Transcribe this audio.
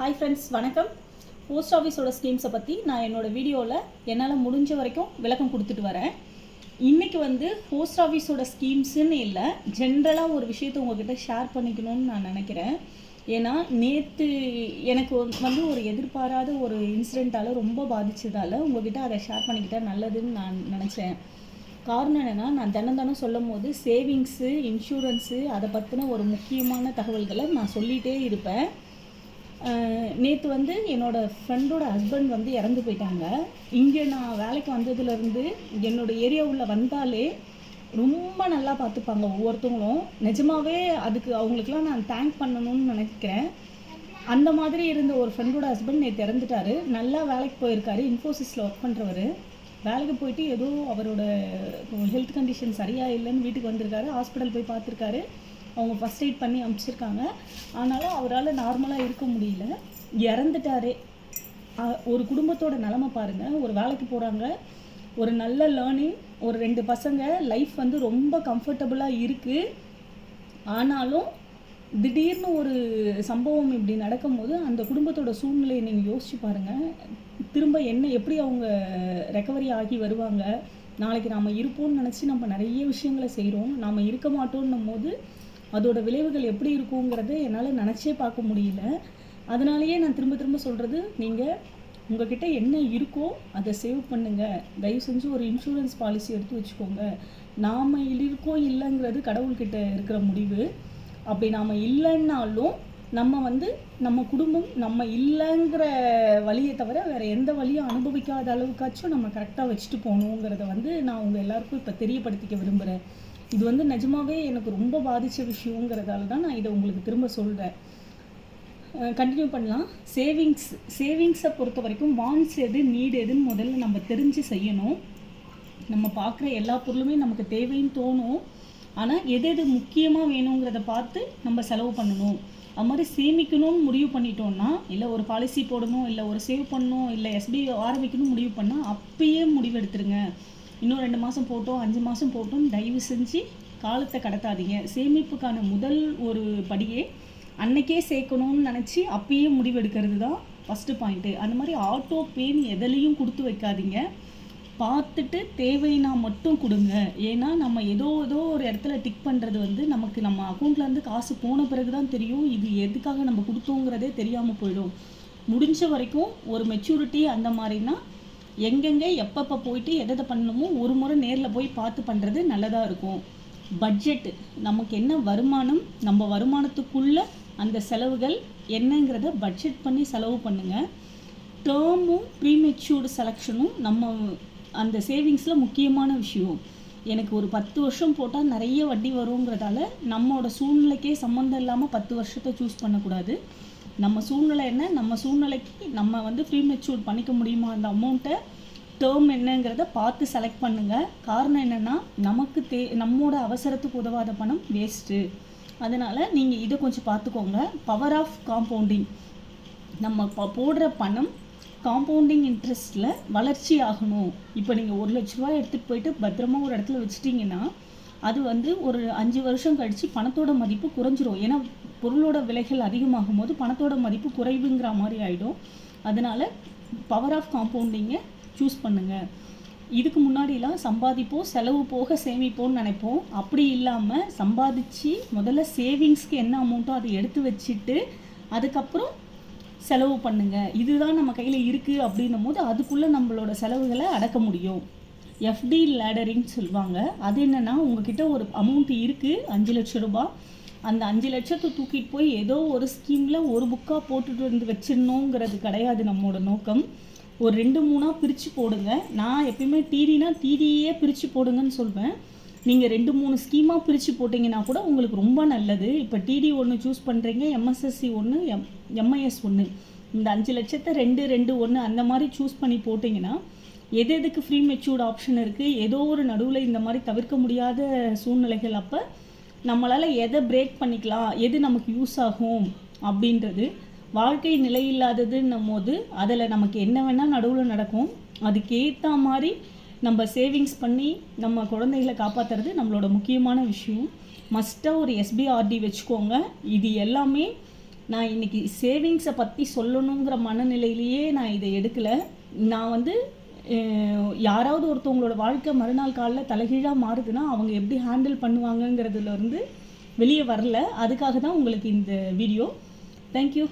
Hi friends வணக்கம். Post ஆஃபீஸோட ஸ்கீம்ஸை பற்றி நான் என்னோடய வீடியோவில் என்னால் முடிஞ்ச வரைக்கும் விளக்கம் கொடுத்துட்டு வரேன். இன்றைக்கி வந்து போஸ்ட் ஆஃபீஸோட ஸ்கீம்ஸுன்னு இல்லை ஜென்ரலாக ஒரு விஷயத்தை உங்ககிட்ட ஷேர் பண்ணிக்கணும்னு நான் நினைக்கிறேன். ஏன்னா நேற்று எனக்கு வந்து ஒரு எதிர்பாராத ஒரு இன்சிடெண்ட்டால் ரொம்ப பாதித்ததால் உங்ககிட்ட அதை ஷேர் பண்ணிக்கிட்டால் நல்லதுன்னு நான் நினச்சேன். காரணம் என்னென்னா நான் தினம் தினம் சொல்லும் போது சேவிங்ஸு இன்சூரன்ஸு அதை பற்றின ஒரு முக்கியமான தகவல்களை நான் சொல்லிகிட்டே இருப்பேன். நேற்று வந்து என்னோடய ஃப்ரெண்டோட ஹஸ்பண்ட் வந்து இறந்து போயிட்டாங்க. இங்கே நான் வேலைக்கு வந்ததுலேருந்து என்னோட ஏரியாவுள்ள வந்தாலே ரொம்ப நல்லா பார்த்துப்பாங்க ஒவ்வொருத்தவங்களும். நிஜமாகவே அதுக்கு அவங்களுக்குலாம் நான் தேங்க் பண்ணணும்னு நினைக்கிறேன். அந்த மாதிரி இருந்த ஒரு ஃப்ரெண்டோட ஹஸ்பண்ட் நேற்று இறந்துட்டாரு. நல்லா வேலைக்கு போயிருக்காரு. இன்ஃபோசிஸில் ஒர்க் பண்ணுறவர் வேலைக்கு போயிட்டு ஏதோ அவரோட ஹெல்த் கண்டிஷன் சரியாக இல்லைன்னு வீட்டுக்கு வந்திருக்காரு. ஹாஸ்பிட்டல் போய் பார்த்துருக்காரு. அவங்க ஃபஸ்ட் எய்ட் பண்ணி அனுப்பிச்சிருக்காங்க. ஆனாலும் அவரால் நார்மலாக இருக்க முடியல. இறந்துட்டாரே. ஒரு குடும்பத்தோட நிலமை பாருங்கள் ஒரு வேலைக்கு போகிறாங்க ஒரு நல்ல லேர்னிங் ஒரு ரெண்டு பசங்க லைஃப் வந்து ரொம்ப கம்ஃபர்டபுளாக இருக்குது ஆனாலும் திடீர்னு ஒரு சம்பவம் இப்படி நடக்கும்போது அந்த குடும்பத்தோட சூழ்நிலையை நீங்கள் யோசிச்சு பாருங்கள் திரும்ப என்ன எப்படி அவங்க ரெக்கவரி ஆகி வருவாங்க? நாளைக்கு நாம் இருப்போம்னு நினச்சி நம்ம நிறைய விஷயங்களை செய்கிறோம் நாம் இருக்க மாட்டோன்னும் போது அதோட விளைவுகள் எப்படி இருக்குங்கிறத என்னால் நினச்சே பார்க்க முடியல. அதனாலேயே நான் திரும்ப திரும்ப சொல்கிறது நீங்கள் உங்ககிட்ட என்ன இருக்கோ அதை சேவ் பண்ணுங்கள் தயவு செஞ்சு ஒரு இன்சூரன்ஸ் பாலிசி எடுத்து வச்சுக்கோங்க. நாம் இருக்கோம் இல்லைங்கிறது கடவுள்கிட்ட இருக்கிற முடிவு. அப்படி நாம் இல்லைன்னாலும் நம்ம வந்து நம்ம குடும்பம் நம்ம இல்லைங்கிற வழியை தவிர வேறு எந்த வழியும் அனுபவிக்காத அளவுக்காச்சும் நம்ம கரெக்டாக வச்சுட்டு போகணுங்கிறத வந்து நான் உங்கள் எல்லாருக்கும் இப்போ தெரியப்படுத்திக்க விரும்புகிறேன் இது வந்து நிஜமாவே எனக்கு ரொம்ப பாதித்த விஷயங்கிறதால தான் நான் இதை உங்களுக்கு திரும்ப சொல்கிறேன் கண்டினியூ பண்ணலாம். சேவிங்ஸ் சேவிங்ஸை பொறுத்த வரைக்கும் வான்ஸ் எது நீடு எதுன்னு முதல்ல நம்ம தெரிஞ்சு செய்யணும். நம்ம பார்க்குற எல்லா பொருளுமே நமக்கு தேவைன்னு தோணும். ஆனால் எது எது முக்கியமாக வேணுங்கிறத பார்த்து நம்ம செலவு பண்ணணும். அது மாதிரி சேமிக்கணும்னு முடிவு பண்ணிட்டோம்னா இல்லை ஒரு பாலிசி போடணும் இல்லை ஒரு சேவ் பண்ணணும் இல்லை எஸ்பி ஆரம்பிக்கணும்னு முடிவு பண்ணால் அப்பயே முடிவெடுத்துருங்க இன்னும் ரெண்டு மாதம் போட்டோம் அஞ்சு மாதம் போட்டோம். தயவு செஞ்சு காலத்தை கடத்தாதீங்க. சேமிப்புக்கான முதல் ஒரு படியே அன்னைக்கே சேர்க்கணும்னு நினச்சி அப்பயே முடிவெடுக்கிறது தான் ஃபஸ்ட்டு பாயிண்ட்டு அந்த மாதிரி ஆட்டோ பேன் எதுலேயும் கொடுத்து வைக்காதீங்க. பார்த்துட்டு தேவைன்னா மட்டும் கொடுங்க. ஏன்னா நம்ம ஏதோ ஏதோ ஒரு இடத்துல டிக் பண்ணுறது வந்து நமக்கு நம்ம அக்கௌண்ட்லேருந்து காசு போன பிறகு தான் தெரியும். இது எதுக்காக நம்ம கொடுத்தோங்கிறதே தெரியாமல் போயிடும். முடிஞ்ச வரைக்கும் ஒரு மெச்சூரிட்டி அந்த மாதிரினா எங்கெங்கே எப்பப்போ போயிட்டு எதை எதை பண்ணணுமோ ஒரு முறை நேரில் போய் பார்த்து பண்ணுறது நல்லதாக இருக்கும். பட்ஜெட்டு நமக்கு என்ன வருமானம் நம்ம வருமானத்துக்குள்ள அந்த செலவுகள் என்னங்கிறத பட்ஜெட் பண்ணி செலவு பண்ணுங்கள் டேர்மும் ப்ரீமெச்சூர்டு செலெக்ஷனும் நம்ம அந்த சேவிங்ஸில் முக்கியமான விஷயம். எனக்கு ஒரு பத்து வருஷம் போட்டால் நிறைய வட்டி வருங்கிறதால நம்மளோட சூழ்நிலைக்கே சம்மந்தம் இல்லாமல் பத்து வருஷத்தை சூஸ் பண்ணக்கூடாது. நம்ம சூழ்நிலை என்ன? நம்ம சூழ்நிலைக்கு நம்ம வந்து ப்ரீமெச்சூர் பண்ணிக்க முடியுமா? அந்த அமௌண்ட்டை டேர்ம் என்னங்கிறத பார்த்து செலக்ட் பண்ணுங்கள் காரணம் என்னென்னா நமக்கு தே நம்மோட அவசரத்துக்கு உதவாத பணம் வேஸ்ட்டு அதனால் நீங்கள் இதை கொஞ்சம் பார்த்துக்கோங்க. பவர் ஆஃப் காம்பவுண்டிங் நம்ம போடுற பணம் காம்பவுண்டிங் இன்ட்ரெஸ்ட்டில் வளர்ச்சி ஆகணும். இப்போ நீங்கள் ஒரு லட்ச ரூபாய் எடுத்துகிட்டு போயிட்டு பத்திரமா ஒரு இடத்துல வச்சுட்டிங்கன்னா அது வந்து ஒரு அஞ்சு வருஷம் கழித்து பணத்தோட மதிப்பு குறைஞ்சிரும். ஏன்னா பொருளோட விலைகள் அதிகமாகும் போது பணத்தோட மதிப்பு குறைவுங்கிற மாதிரி ஆகிடும் அதனால் பவர் ஆஃப் காம்பவுண்டிங்கை சூஸ் பண்ணுங்கள் இதுக்கு முன்னாடிலாம் சம்பாதிப்போம் செலவு போக சேமிப்போம்னு நினைப்போம். அப்படி இல்லாமல் சம்பாதிச்சு முதல்ல சேவிங்ஸ்க்கு என்ன அமௌண்ட்டோ அதை எடுத்து வச்சுட்டு அதுக்கப்புறம் செலவு பண்ணுங்கள் இதுதான் நம்ம கையில் இருக்குது அப்படின்னும் போது அதுக்குள்ளே நம்மளோட செலவுகளை அடக்க முடியும். எஃப்டி லேடரின்னு சொல்லுவாங்க. அது என்னென்னா உங்ககிட்ட ஒரு அமௌண்ட் இருக்குது அஞ்சு லட்ச ரூபாய். அந்த அஞ்சு லட்சத்தை தூக்கிட்டு போய் ஏதோ ஒரு ஸ்கீமில் ஒரு புக்காக போட்டுட்டு வந்து வச்சிடணுங்கிறது கிடையாது நம்மளோட நோக்கம். ஒரு ரெண்டு மூணாக பிரித்து போடுங்க. நான் எப்பயுமே டிடினா டிடியே பிரித்து போடுங்கன்னு சொல்வேன். நீங்கள் ரெண்டு மூணு ஸ்கீமாக பிரித்து போட்டிங்கன்னா கூட உங்களுக்கு ரொம்ப நல்லது. இப்போ டிடி ஒன்று சூஸ் பண்ணுறீங்க எம்எஸ்எஸ்சி ஒன்று எம் எம்ஐஎஸ் ஒன்று இந்த அஞ்சு லட்சத்தை ரெண்டு ரெண்டு ஒன்று அந்த மாதிரி சூஸ் பண்ணி போட்டிங்கன்னா எது எதுக்கு ஃப்ரீ மெச்சூர்டு ஆப்ஷன் இருக்குது ஏதோ ஒரு நடுவில் இந்த மாதிரி தவிர்க்க முடியாத சூழ்நிலைகள் அப்போ நம்மளால் எதை பிரேக் பண்ணிக்கலாம்? எது நமக்கு யூஸ் ஆகும்? அப்படின்றது வாழ்க்கை நிலையில்லாததுன்னும் போது அதில் நமக்கு என்ன வேணால் நடுவில் நடக்கும். அதுக்கேற்ற மாதிரி நம்ம சேவிங்ஸ் பண்ணி நம்ம குழந்தைகளை காப்பாற்றுறது நம்மளோட முக்கியமான விஷயம். மஸ்ட்டாக ஒரு எஸ்பிஆர்டி வச்சுக்கோங்க. இது எல்லாமே நான் இன்றைக்கி சேவிங்ஸை பற்றி சொல்லணுங்கிற மனநிலையிலேயே நான் இதை எடுக்கலை. நான் வந்து யாராவது ஒருத்தவங்களோட வாழ்க்கை மறுநாள் காலில் தலைகீழாக மாறுதுன்னா அவங்க எப்படி ஹேண்டில் பண்ணுவாங்கங்கிறதுல இருந்து வெளியே வரல. அதுக்காக தான் உங்களுக்கு இந்த வீடியோ தேங்க்யூ